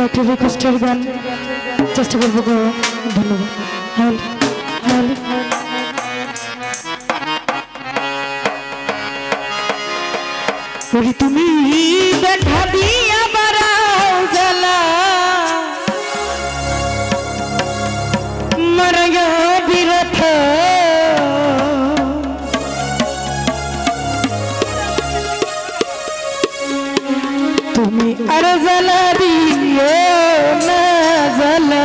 কয়েকটি রিকোয়েস্টের গান। চেষ্টা করব ধন্যবাদ। হ্যাঁ হ্যাঁ। করি তুমি দেখা দিয়া বারাও জ্বালা। মারা তুমি আর জ্বালা দিও না জ্বালা।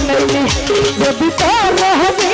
মেলে যদি তো রহবে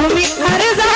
তুমি আর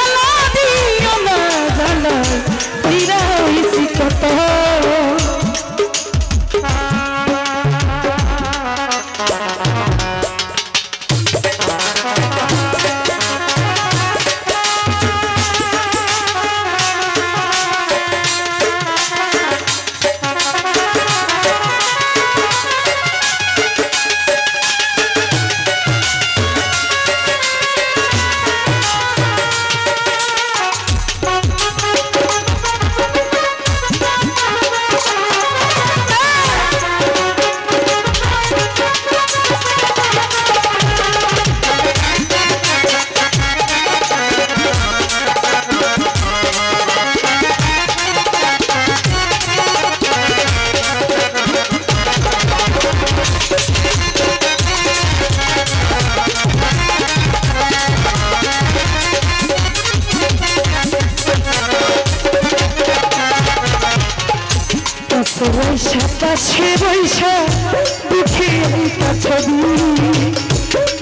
পাশে বৈশা উঠে এইটা ছবি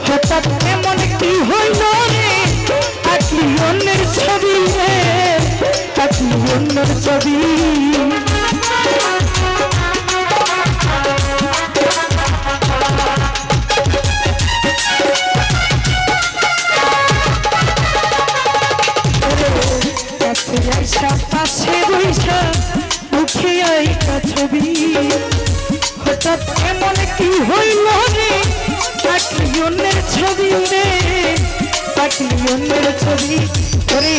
হঠাৎ এমন কি হইল রে আটলি অন্যের ছবি রে আটলি অন্যের ছবি। পাশে বৈশা এইটা ছবি। হঠাৎ এমন কি হইল রে? অন্যের ছবি রে পাখি অন্যের ছবি। ওরে